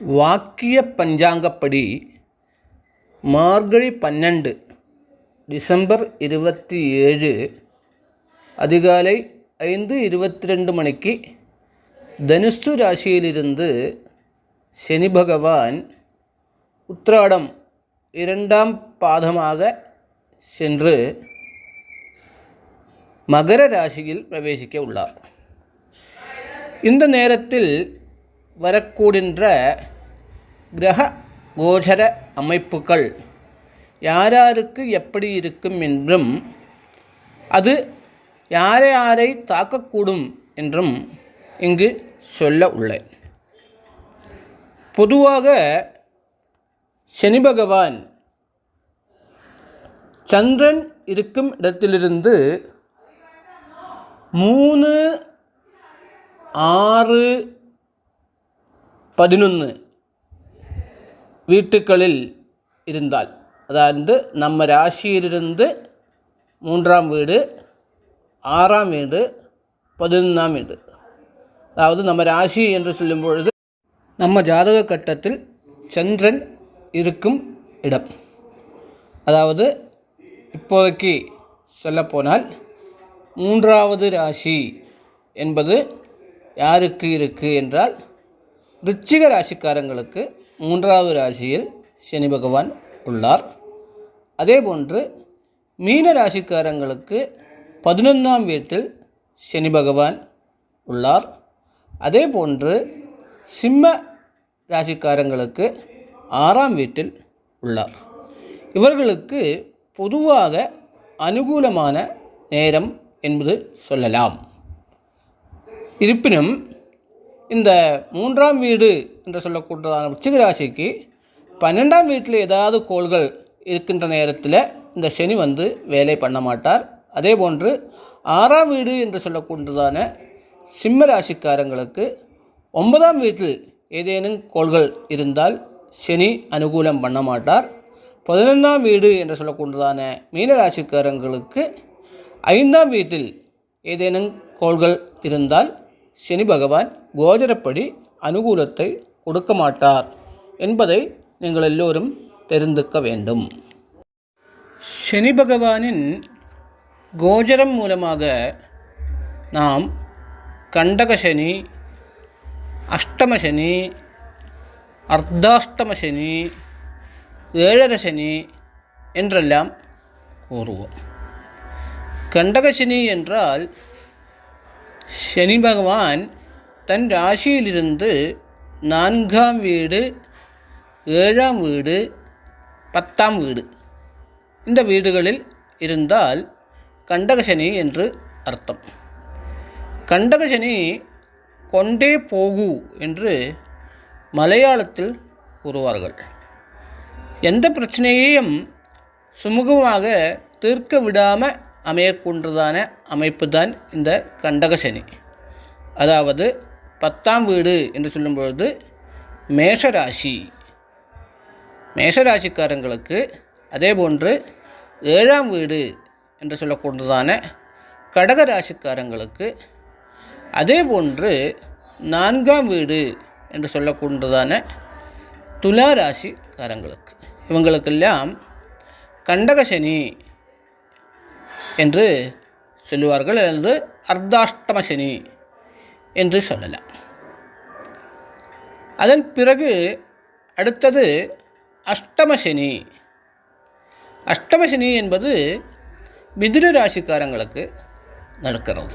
வாக்கிய பஞ்சாங்கப்படி மார்கழி பன்னெண்டு டிசம்பர் இருபத்தி ஏழு அதிகாலை ஐந்து இருபத்தி ரெண்டு மணிக்கு தனுசு ராசியிலிருந்து சனி பகவான் உத்திராடம் இரண்டாம் பாதமாக சென்று மகர ராசியில் பிரவேசிக்க உள்ளார். இந்த நேரத்தில் வரக்கூடின்ற கிரக கோச்சர அமைப்புகள் யாராருக்கு எப்படி இருக்கும் என்றும் அது யாரை யாரை தாக்கக்கூடும் என்றும் இங்கு சொல்ல உள்ளேன். பொதுவாக சனி பகவான் சந்திரன் இருக்கும் இடத்திலிருந்து மூணு ஆறு பதினொன்று வீட்டுக்களில் இருந்தால் அதாவது நம்ம ராசியிலிருந்து மூன்றாம் வீடு ஆறாம் வீடு பதினொன்றாம் வீடு. அதாவது நம்ம ராசி என்று சொல்லும் பொழுது நம்ம ஜாதக கட்டத்தில் சந்திரன் இருக்கும் இடம். அதாவது இப்போதைக்கு சொல்லப்போனால் மூன்றாவது ராசி என்பது யாருக்கு இருக்குது என்றால் ரிச்சிக ராசிக்காரங்களுக்கு மூன்றாவது ராசியில் சனி பகவான் உள்ளார். அதேபோன்று மீன ராசிக்காரங்களுக்கு பதினொன்றாம் வீட்டில் சனி பகவான் உள்ளார். அதேபோன்று சிம்ம ராசிக்காரங்களுக்கு ஆறாம் வீட்டில் உள்ளார். இவர்களுக்கு பொதுவாக அனுகூலமான நேரம் என்பது சொல்லலாம். இருப்பினும் இந்த மூன்றாம் வீடு என்று சொல்லக்கூடியதான உச்சிக ராசிக்கு பன்னெண்டாம் வீட்டில் ஏதாவது கோள்கள் இருக்கின்ற நேரத்தில் இந்த சனி வந்து வேலை பண்ண மாட்டார். அதே போன்று ஆறாம் வீடு என்று சொல்லக்கூடியதான சிம்ம ராசிக்காரங்களுக்கு ஒன்பதாம் வீட்டில் ஏதேனும் கோள்கள் இருந்தால் சனி அனுகூலம் பண்ண மாட்டார். பதினொன்றாம் வீடு என்று சொல்லக்கூடியதான மீன ராசிக்காரங்களுக்கு ஐந்தாம் வீட்டில் ஏதேனும் கோள்கள் இருந்தால் சனி பகவான் கோஜரப்படி அனுகூலத்தை கொடுக்க மாட்டார் என்பதை நீங்கள் எல்லோரும் தெரிந்துக்க வேண்டும். சனி பகவானின் கோஜரம் மூலமாக நாம் கண்டக சனி அஷ்டம சனி அர்த்தாஷ்டம சனி ஏழர சனி என்றெல்லாம் கூறுவோம். கண்டகசனி என்றால் சனி பகவான் தன் ராசியிலிருந்து நான்காம் வீடு ஏழாம் வீடு பத்தாம் வீடு. இந்த வீடுகளில் இருந்தால் கண்டகசனி என்று அர்த்தம். கண்டகசனி கொண்டே போகு என்று மலையாளத்தில் கூறுவார்கள். எந்த பிரச்சனையையும் சுமூகமாக தீர்க்க விடாமல் அமையக்கூன்றதான அமைப்பு தான் இந்த கண்டகசனி அதாவது பத்தாம் வீடு என்று சொல்லும்பொழுது மேஷராசி. மேஷராசிக்காரங்களுக்கு அதே போன்று ஏழாம் வீடு என்று சொல்லக்கூடியதான கடக ராசிக்காரங்களுக்கு அதே போன்று நான்காம் வீடு என்று சொல்லக்கூடியதான துலா ராசிக்காரங்களுக்கு இவங்களுக்கெல்லாம் கண்டகசனி என்று சொல்லுவார்கள். அல்லது அர்த்தாஷ்டம சனி என்று சொல்லலாம். அதன் பிறகு அடுத்தது அஷ்டமசனி அஷ்டமசனி என்பது மிதுன ராசிக்காரங்களுக்கு நடக்கிறது.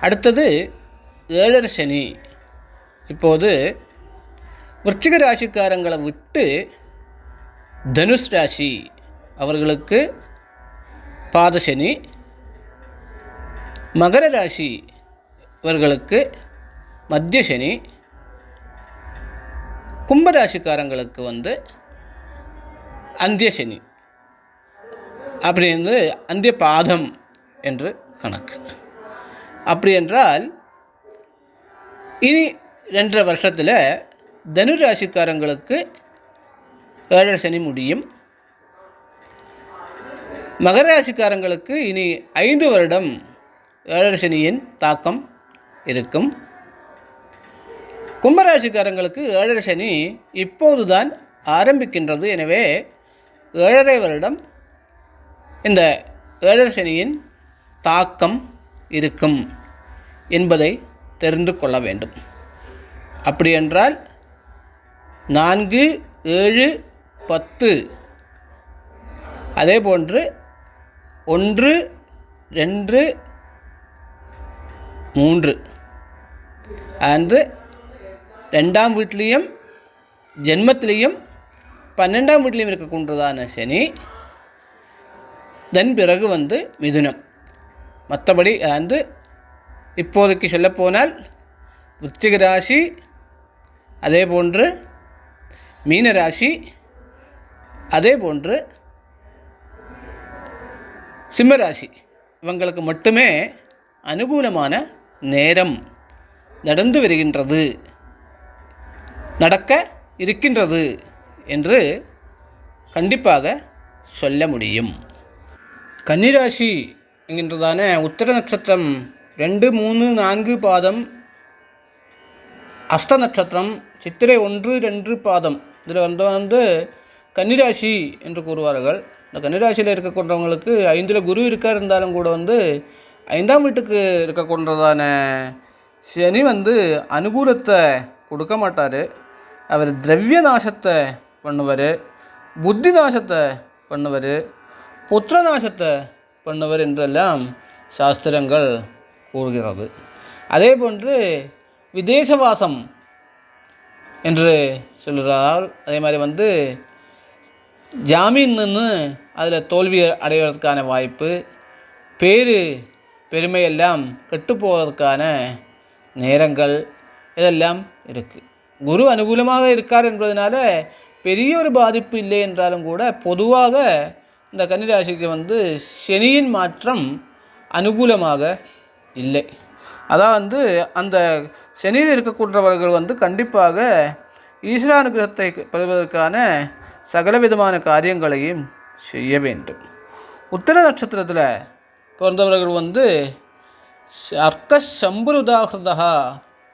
அடுத்தது ஏழர் சனி. இப்போது விருச்சிக ராசிக்காரங்களை விட்டு தனுஷ் ராசி அவர்களுக்கு பாதசனி மகர ராசி இவர்களுக்கு மத்திய சனி கும்பராசிக்காரங்களுக்கு வந்து அந்திய சனி வந்து அந்திய பாதம் என்று கணக்கு. அப்படி என்றால் இனி ரெண்டரை வருஷத்தில் தனு ராசிக்காரங்களுக்கு ஏழரை சனி முடியும். மகர ராசிக்காரங்களுக்கு இனி ஐந்து வருடம் ஏழரசனியின் தாக்கம் இருக்கும். கும்பராசிக்காரங்களுக்கு ஏழரை சனி இப்போதுதான் ஆரம்பிக்கின்றது. எனவே ஏழரை வருடம் இந்த ஏழரை சனியின் தாக்கம் இருக்கும் என்பதை தெரிந்து கொள்ள வேண்டும். அப்படியென்றால் நான்கு ஏழு பத்து அதே போன்று ஒன்று ரெண்டு மூன்று. அன்று ரெண்டாம் வீட்லேயும் ஜென்மத்திலையும் பன்னெண்டாம் வீட்லேயும் இருக்கக்கூடியதான சனி தென் பிறகு வந்து மிதுனம். மற்றபடி வந்து இப்போதைக்கு சொல்லப்போனால் விருச்சிக ராசி அதே போன்று மீன ராசி அதே போன்று சிம்மராசி இவங்களுக்கு மட்டுமே அனுகூலமான நேரம் நடந்து வருகின்றது நடக்க இருக்கின்றது என்று கண்டிப்பாக சொல்ல முடியும். கன்னிராசி என்கின்றதான உத்தர நட்சத்திரம் ரெண்டு மூணு நான்கு பாதம் அஸ்த நட்சத்திரம் சித்திரை ஒன்று ரெண்டு பாதம். இதில் வந்து வந்து கன்னிராசி என்று கூறுவார்கள். இந்த கன்னிராசியில் இருக்கக்கூடியவங்களுக்கு ஐந்தில் குரு இருக்கா இருந்தாலும் கூட வந்து ஐந்தாம் வீட்டுக்கு இருக்கக்கூடியதான சனி வந்து அனுகூலத்தை கொடுக்க மாட்டார். அவர் திரவிய நாசத்தை பண்ணுவார் புத்தி நாசத்தை பண்ணுவார் புத்திர நாசத்தை பண்ணுவர் என்றெல்லாம் சாஸ்திரங்கள் கூறுகிறது. அதே போன்று விதேசவாசம் என்று சொல்கிறார் அதே மாதிரி வந்து ஜாமீன் நின்று அதில் தோல்வி அடைவதற்கான வாய்ப்பு பேரு பெருமையெல்லாம் கெட்டுப்போவதற்கான நேரங்கள் இதெல்லாம் இருக்குது குரு அனுகூலமாக இருக்கார் என்பதனால பெரிய ஒரு பாதிப்பு இல்லை என்றாலும் கூட பொதுவாக இந்த கன்னிராசிக்கு வந்து சனியின் மாற்றம் அனுகூலமாக இல்லை. அதான் வந்து அந்த சனியில் இருக்கக்கூடியவர்கள் வந்து கண்டிப்பாக ஈஸ்வரானுகிரகத்தை பெறுவதற்கான சகல விதமான காரியங்களையும் செய்ய வேண்டும். உத்தர நட்சத்திரத்தில் பிறந்தவர்கள் வந்து அர்க்க சம்புருதாகிருதா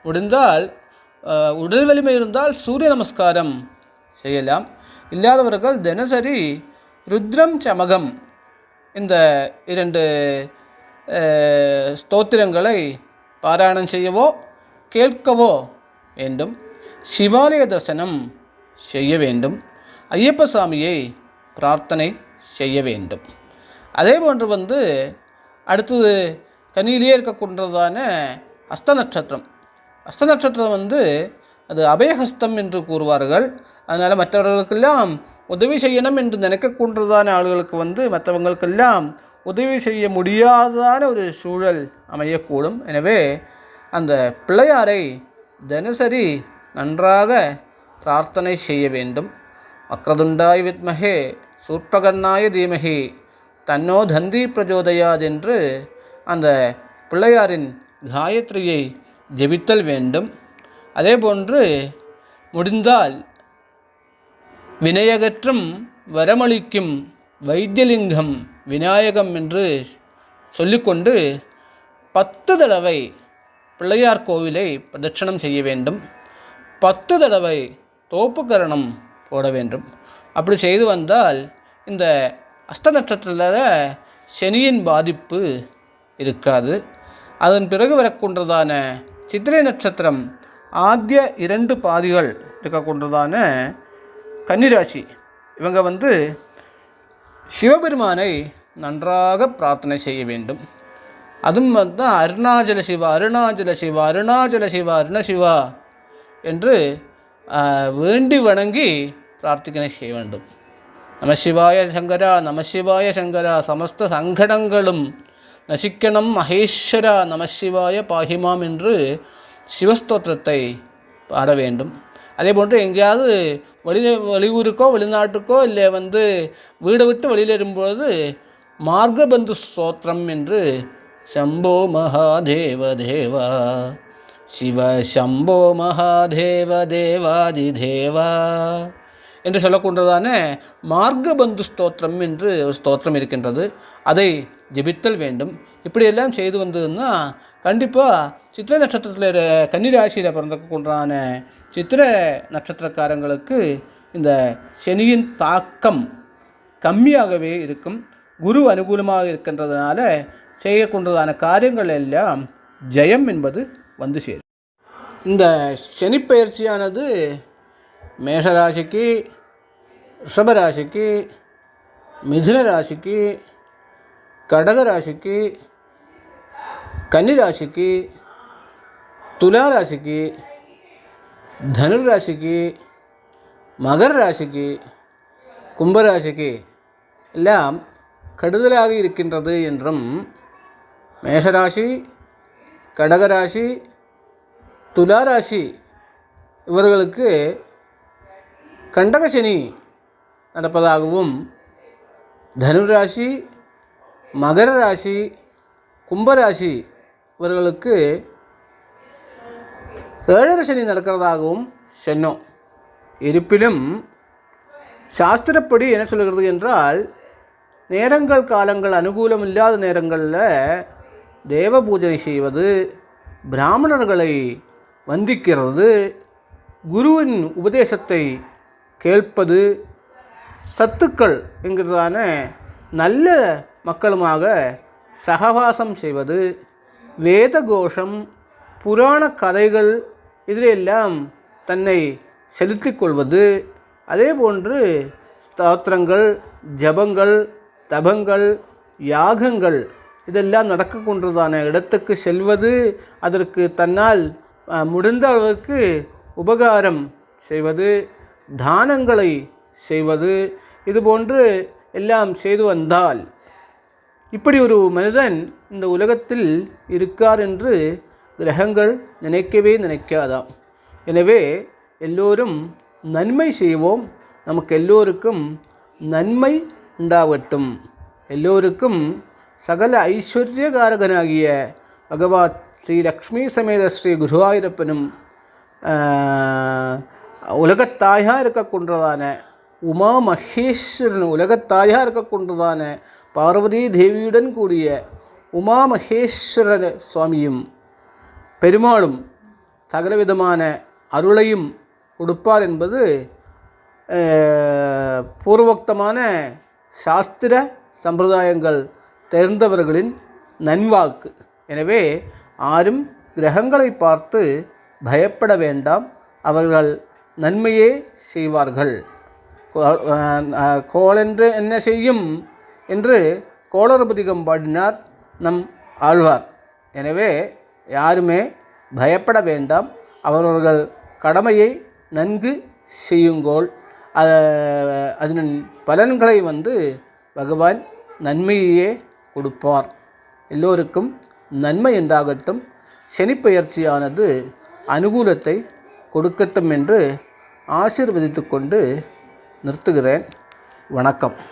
முடிந்தால் உடல் வலிமை இருந்தால் சூரிய நமஸ்காரம் செய்யலாம். இல்லாதவர்கள் தினசரி ருத்ரம் சமகம் இந்த இரண்டு ஸ்தோத்திரங்களை பாராயணம் செய்யவோ கேட்கவோ வேண்டும். சிவாலய தரிசனம் செய்ய வேண்டும். ஐயப்ப சாமியை பிரார்த்தனை செய்ய வேண்டும். அதே போன்று வந்து அடுத்தது கனியிலேயே இருக்கக்கூடியதான அஸ்த நட்சத்திரம். அஸ்த நட்சத்திரம் வந்து அது அபயஹஸ்தம் என்று கூறுவார்கள். அதனால் மற்றவர்களுக்கெல்லாம் உதவி செய்யணும் என்று நினைக்கக்கூடியதான ஆளுகளுக்கு வந்து மற்றவங்களுக்கெல்லாம் உதவி செய்ய முடியாததான ஒரு சூழல் அமையக்கூடும். எனவே அந்த பிள்ளையாரை தினசரி நன்றாக பிரார்த்தனை செய்ய வேண்டும். வக்ரதுண்டாய் வித்மஹே சூர்பகன்னாய தீமஹி. தன்னோ தந்தி பிரஜோதயாது என்று அந்த பிள்ளையாரின் காயத்ரியை ஜெபித்தல் வேண்டும். அதேபோன்று முடிந்தால் வினயகற்றும் வரமளிக்கும் வைத்தியலிங்கம் விநாயகம் என்று சொல்லிக்கொண்டு பத்து தடவை பிள்ளையார் கோவிலை பிரதட்சணம் செய்ய வேண்டும். பத்து தடவை தோப்புக்கரணம் போட வேண்டும். அப்படி செய்து வந்தால் இந்த அஸ்த நட்சத்திரத்தில் சனியின் பாதிப்பு இருக்காது. அதன் பிறகு வரக்கொண்டதான சித்திரை நட்சத்திரம் ஆத்திய இரண்டு பாதிகள் இருக்கக்கொண்டதான கன்னிராசி. இவங்க வந்து சிவபெருமானை நன்றாக பிரார்த்தனை செய்ய வேண்டும். அதுவும் வந்து அருணாச்சல சிவா அருணாச்சல சிவா அருணாச்சல சிவா அருணசிவா என்று வேண்டி வணங்கி பிரார்த்தனை செய்ய வேண்டும் நமசிவாய சங்கரா நமசிவாய சங்கரா சமஸ்த சங்கடங்களும் நசிக்கணும் மகேஸ்வரா நமசிவாய பாகிமாம் என்று சிவஸ்தோத்திரத்தை பாட வேண்டும் அதே போன்று எங்கேயாவது வெளி வெளியூருக்கோ வெளிநாட்டுக்கோ இல்லை வந்து வீடை விட்டு வெளியில் வரும்பொழுது மார்கபந்து ஸ்தோத்திரம் என்று சம்போ மகாதேவ தேவா சிவ சம்போ மகாதேவ தேவாதி தேவா என்று சொல்லக்கூடியதான மார்க்கபந்து ஸ்தோத்திரம் என்று ஒரு ஸ்தோத்திரம் இருக்கின்றது. அதை ஜெபித்தல் வேண்டும். இப்படியெல்லாம் செய்து வந்ததுன்னா கண்டிப்பாக சித்திர நட்சத்திரத்தில் கன்னிராசியில் பிறந்தக்குண்டான சித்திர நட்சத்திரக்காரங்களுக்கு இந்த சனியின் தாக்கம் கம்மியாகவே இருக்கும். குரு அனுகூலமாக இருக்கின்றதுனால செய்யக்கூடியதான காரியங்கள் எல்லாம் ஜெயம் என்பது வந்து சேரும். இந்த சனி பயிற்சியானது மேஷராசிக்கு ரிஷபராசிக்கு மிதுன ராசிக்கு கடக ராசிக்கு கன்னி ராசிக்கு துலா ராசிக்கு தனுர் ராசிக்கு மகர ராசிக்கு கும்பராசிக்கு எல்லாம் கடுதலாக இருக்கின்றது என்றும் மேஷராசி கடகராசி துலாராசி இவர்களுக்கு கண்டகசனி நடப்பதாகவும் தனுராசி மகர ராசி கும்பராசி இவர்களுக்கு ஏழரை சனி நடக்கிறதாகவும் சொன்னோம். இருப்பினும் சாஸ்திரப்படி என்ன சொல்கிறது என்றால் நேரங்கள் காலங்கள் அனுகூலம் இல்லாத நேரங்களில் தேவ பூஜனை செய்வது பிராமணர்களை வந்திக்கிறது குருவின் உபதேசத்தை கேட்பது சத்துக்கள் என்கிறதான நல்ல மக்களுமாக சகவாசம் செய்வது வேத கோஷம் புராண கதைகள் இதிலெல்லாம் தன்னை செலுத்தி கொள்வது அதே போன்று ஸ்தோத்திரங்கள் ஜபங்கள் தபங்கள் யாகங்கள் இதெல்லாம் நடக்க கொண்டதான இடத்துக்கு செல்வது அதற்கு தன்னால் முடிந்த அளவுக்கு உபகாரம் செய்வது தானங்களை செய்வது இதுபோன்று எல்லாம் செய்து வந்தால் இப்படி ஒரு மனிதன் இந்த உலகத்தில் இருக்கார் என்று கிரகங்கள் நினைக்கவே நினைக்காதாம். எனவே எல்லோரும் நன்மை செய்வோம். நமக்கு எல்லோருக்கும் நன்மை உண்டாகட்டும். எல்லோருக்கும் சகல ஐஸ்வர்யகாரகனாகிய பகவான் ஸ்ரீ லக்ஷ்மி சமேத ஸ்ரீ குருவாயூரப்பனும் உலகத்தாயாக இருக்கக்கொண்டதான உமா மகேஸ்வரன் உலகத்தாயாக இருக்கக்கொண்டதான பார்வதி தேவியுடன் கூடிய உமா மகேஸ்வரர் சுவாமியும் பெருமாளும் சகலவிதமான அருளையும் கொடுப்பார் என்பது பூர்வோக்தமான சாஸ்திர சம்பிரதாயங்கள் தெரிந்தவர்களின் நன்வாக்கு. எனவே ஆரும் கிரகங்களை பார்த்து பயப்பட வேண்டாம். அவர்கள் நன்மையே செய்வார்கள். கோ- கோளென்று என்ன செய்யும் என்று கோளறுபதிகம் பாடினார் நம் ஆழ்வார். எனவே யாருமே பயப்பட வேண்டாம். அவரவர்கள் கடமையை நன்கு செய்யுங்கோள். அதன் பலன்களை வந்து பகவான் நன்மையே கொடுப்பார். எல்லோருக்கும் நன்மை என்றாகட்டும் சனிப்பெயர்ச்சியானது அனுகூலத்தை கொடுக்கட்டும் என்று ஆசிர்வதித்து கொண்டு நிறுத்துகிறேன். வணக்கம்.